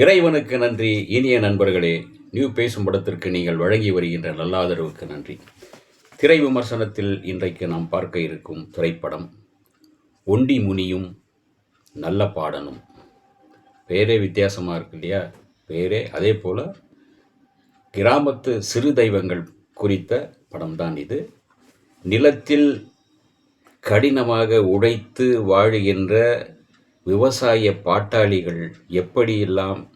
இறைவனுக்கு நன்றி. இனிய நண்பர்களே நியூ பேசும் படத்திற்கு நீங்கள் வழங்கி வருகின்ற நல்லாதரவுக்கு நன்றி. திரை விமர்சனத்தில் இன்றைக்கு நாம் பார்க்க இருக்கும் திரைப்படம் ஒண்டி முனியும் நல்ல பாடனும். பேரே வித்தியாசமாக இருக்கு இல்லையா? பேரே அதே போல் கிராமத்து சிறு தெய்வங்கள் குறித்த படம்தான் இது. நிலத்தில் கடினமாக உழைத்து வாழுகின்ற விவசாய பாட்டாளிகள் எப்படியெல்லாம்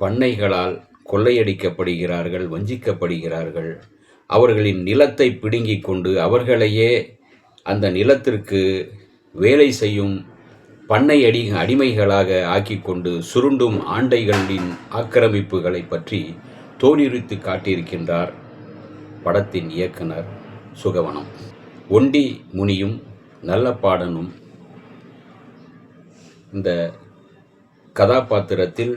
பண்ணைகளால் கொள்ளையடிக்கப்படுகிறார்கள் வஞ்சிக்கப்படுகிறார்கள் அவர்களின் நிலத்தை பிடுங்கிக் கொண்டு அவர்களையே அந்த நிலத்திற்கு வேலை செய்யும் பண்ணை அடி அடிமைகளாக ஆக்கிக்கொண்டு சுருண்டும் ஆண்டைகளின் ஆக்கிரமிப்புகளை பற்றி தோலுரித்து காட்டியிருக்கின்றார் படத்தின் இயக்குனர் சுகவனம். ஒண்டி முனியும் நல்ல பாடனும் இந்த கதாபாத்திரத்தில்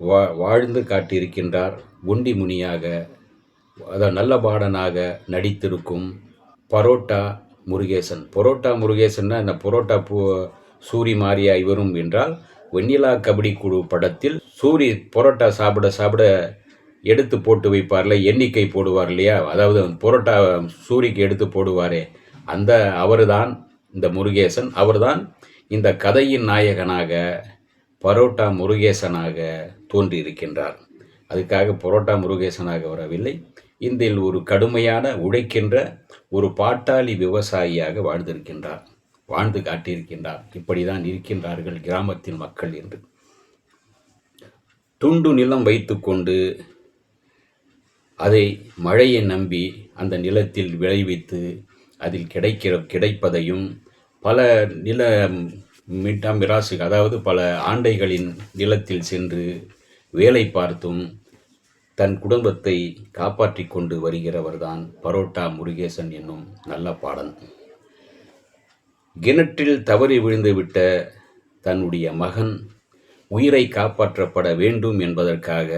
வா வாழ்ந்து காட்டியிருக்கின்றார் ஒண்டி முனியாக அதாவது நல்ல பாடனாக நடித்திருக்கும் பரோட்டா முருகேசன். பரோட்டா முருகேசன்னா இந்த பரோட்டா பூ சூரி மாரியா இவரும் என்றால் வெண்ணிலா கபடி குழு படத்தில் சூரி பரோட்டா சாப்பிட சாப்பிட எடுத்து போட்டு வைப்பார்ல எண்ணிக்கை போடுவார் இல்லையா? அதாவது பரோட்டா சூரிக்கு எடுத்து போடுவாரே. அந்த அவர்தான் இந்த முருகேசன். அவர்தான் இந்த கதையின் நாயகனாக பரோட்டா முருகேசனாக தோன்றியிருக்கின்றார். அதுக்காக பரோட்டா முருகேசனாக வரவில்லை. இதில் ஒரு கடுமையான உழைக்கின்ற ஒரு பாட்டாளி விவசாயியாக வாழ்ந்திருக்கின்றார். வாழ்ந்து காட்டியிருக்கின்றார். இப்படிதான் இருக்கின்றார்கள் கிராமத்தின் மக்கள் என்று. துண்டு நிலம் வைத்துக்கொண்டு அதை மழையை நம்பி அந்த நிலத்தில் விளைவித்து அதில் கிடைக்கிற கிடைப்பதையும் பல நில மிட்டா மிராசு அதாவது பல ஆண்டைகளின் நிலத்தில் சென்று வேலை பார்த்தும் தன் குடும்பத்தை காப்பாற்றி கொண்டு வருகிறவர்தான் பரோட்டா முருகேசன் என்னும் நல்ல பாடன். கிணற்றில் தவறி விழுந்துவிட்ட தன்னுடைய மகன் உயிரை காப்பாற்றப்பட வேண்டும் என்பதற்காக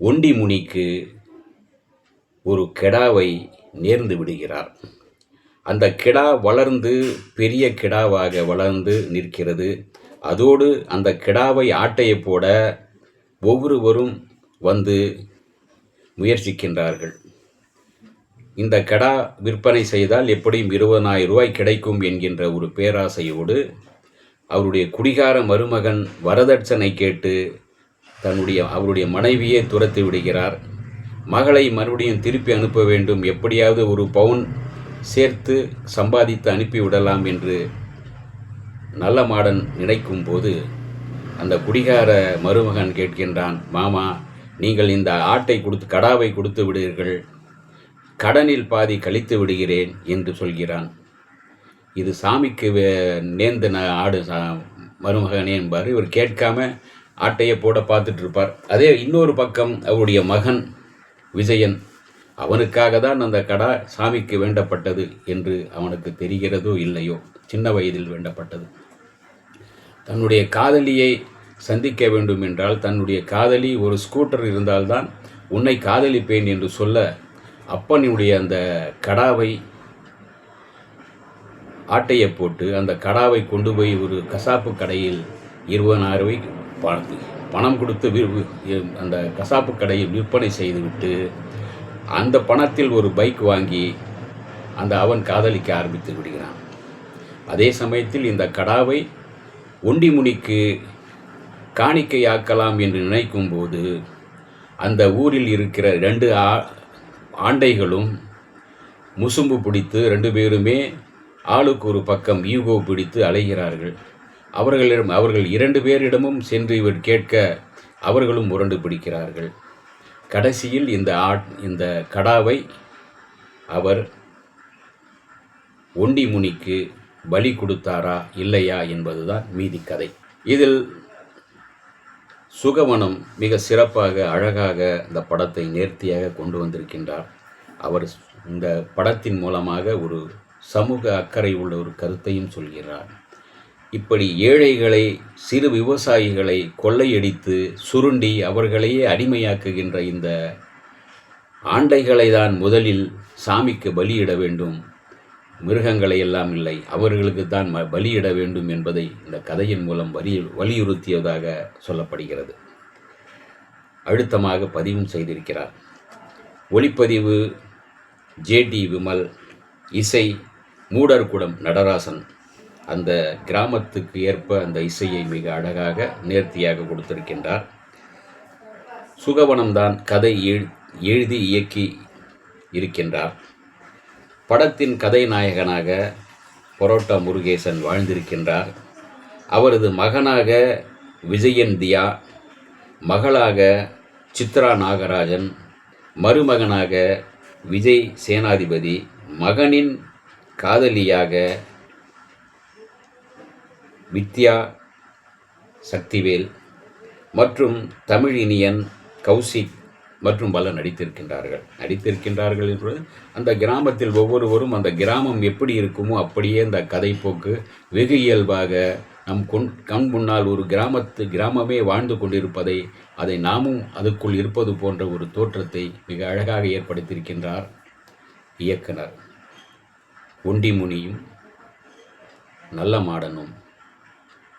ஒண்டி முனிக்கு ஒரு கெடாவை நேர்ந்து விடுகிறார். அந்த கிடா வளர்ந்து பெரிய கிடாவாக வளர்ந்து நிற்கிறது. அதோடு அந்த கிடாவை ஆட்டைய போட ஒவ்வொருவரும் வந்து முயற்சிக்கின்றார்கள். இந்த கடா விற்பனை செய்தால் எப்படியும் இருபதனாயிரம் ரூபாய் கிடைக்கும் என்கின்ற ஒரு பேராசையோடு அவருடைய குடிகார மருமகன் வரதட்சணை கேட்டு தன்னுடைய அவருடைய மனைவியே துரத்தி விடுகிறார். மகளை மறுபடியும் திருப்பி அனுப்ப வேண்டும். எப்படியாவது ஒரு பவுன் சேர்த்து சம்பாதித்து அனுப்பிவிடலாம் என்று நல்ல மாடன் நினைக்கும் போது அந்த குடிகார மருமகன் கேட்கின்றான் மாமா நீங்கள் இந்த ஆட்டை கொடுத்து கடாவை கொடுத்து விடுவீர்கள் கடனில் பாதி கழித்து விடுகிறேன் என்று சொல்கிறான். இது சாமிக்கு நேர்ந்த ந- ஆடு சா மருமகனே என்பார். இவர் கேட்காம ஆட்டையை போட பார்த்துட்டு இருப்பார். அதே இன்னொரு பக்கம் அவருடைய மகன் விஜயன். அவனுக்காக தான் அந்த கடா சாமிக்கு வேண்டப்பட்டது என்று அவனுக்கு தெரிகிறதோ இல்லையோ? சின்ன வயதில் வேண்டப்பட்டது. தன்னுடைய காதலியை சந்திக்க வேண்டும் என்றால் தன்னுடைய காதலி ஒரு ஸ்கூட்டர் இருந்தால்தான் உன்னை காதலிப்பேன் என்று சொல்ல அப்பனுடைய அந்த கடாவை ஆட்டையை போட்டு அந்த கடாவை கொண்டு போய் ஒரு கசாப்பு கடையில் இருபதாயிரம் ரூபாய்க்கு பார்த்து பணம் கொடுத்து அந்த கசாப்பு கடையில் விற்பனை செய்துவிட்டு அந்த பணத்தில் ஒரு பைக் வாங்கி அந்த அவன் காதலிக்க ஆரம்பித்து விடுகிறான். அதே சமயத்தில் இந்த கடாவை ஒண்டிமுனிக்கு காணிக்கையாக்கலாம் என்று நினைக்கும் போது அந்த ஊரில் இருக்கிற ரெண்டு ஆ ஆண்டைகளும் முசும்பு பிடித்து ரெண்டு பேருமே ஆளுக்கு ஒரு பக்கம் ஈகோ பிடித்து அலைகிறார்கள். அவர்களிடம் அவர்கள் இரண்டு பேரிடமும் சென்று இவர் கேட்க அவர்களும் முரண்டு பிடிக்கிறார்கள். கடைசியில் இந்த ஆ இந்த கடாவை அவர் ஒண்டி முனிக்கு பலி கொடுத்தாரா இல்லையா என்பதுதான் மீதி கதை. இதில் சுகவனம் மிக சிறப்பாக அழகாக இந்த படத்தை நேர்த்தியாக கொண்டு வந்திருக்கின்றார். அவர் இந்த படத்தின் மூலமாக ஒரு சமூக அக்கறை உள்ள ஒரு கருத்தையும் சொல்கிறார். இப்படி ஏழைகளை சிறு விவசாயிகளை கொள்ளையடித்து சுருண்டி அவர்களையே அடிமையாக்குகின்ற இந்த ஆண்டைகளை தான் முதலில் சாமிக்கு பலியிட வேண்டும். மிருகங்களை எல்லாம் இல்லை. அவர்களுக்கு தான் பலியிட வேண்டும் என்பதை இந்த கதையின் மூலம் வலி வலியுறுத்தியதாக சொல்லப்படுகிறது. அழுத்தமாக பதிவும் செய்திருக்கிறார். ஒளிப்பதிவு ஜேடி விமல் இசை மூடர்குடம் நடராசன். அந்த கிராமத்துக்கு ஏற்ப அந்த இசையை மிக அழகாக நேர்த்தியாக கொடுத்திருக்கின்றார். சுகவனம்தான் கதை எழுதி இயக்கி இருக்கின்றார். படத்தின் கதைநாயகனாக பரோட்டா முருகேசன் வாழ்ந்திருக்கின்றார். அவரது மகனாக விஜயன் தியா மகளாக சித்ரா நாகராஜன் மருமகனாக விஜய் சேனாதிபதி மகனின் காதலியாக வித்யா சக்திவேல் மற்றும் தமிழ் இனியன் கௌசிக் மற்றும் பல நடித்திருக்கின்றார்கள். நடித்திருக்கின்றார்கள் என்பது அந்த கிராமத்தில் ஒவ்வொருவரும் அந்த கிராமம் எப்படி இருக்குமோ அப்படியே அந்த கதைப்போக்கு வெகு இயல்பாக நம் கொண் கண் முன்னால் ஒரு கிராமத்து கிராமமே வாழ்ந்து கொண்டிருப்பதை அதை நாமும் அதுக்குள் இருப்பது போன்ற ஒரு தோற்றத்தை மிக அழகாக ஏற்படுத்தியிருக்கின்றார் இயக்குனர். ஒண்டிமுனியும் நல்ல மாடனும்.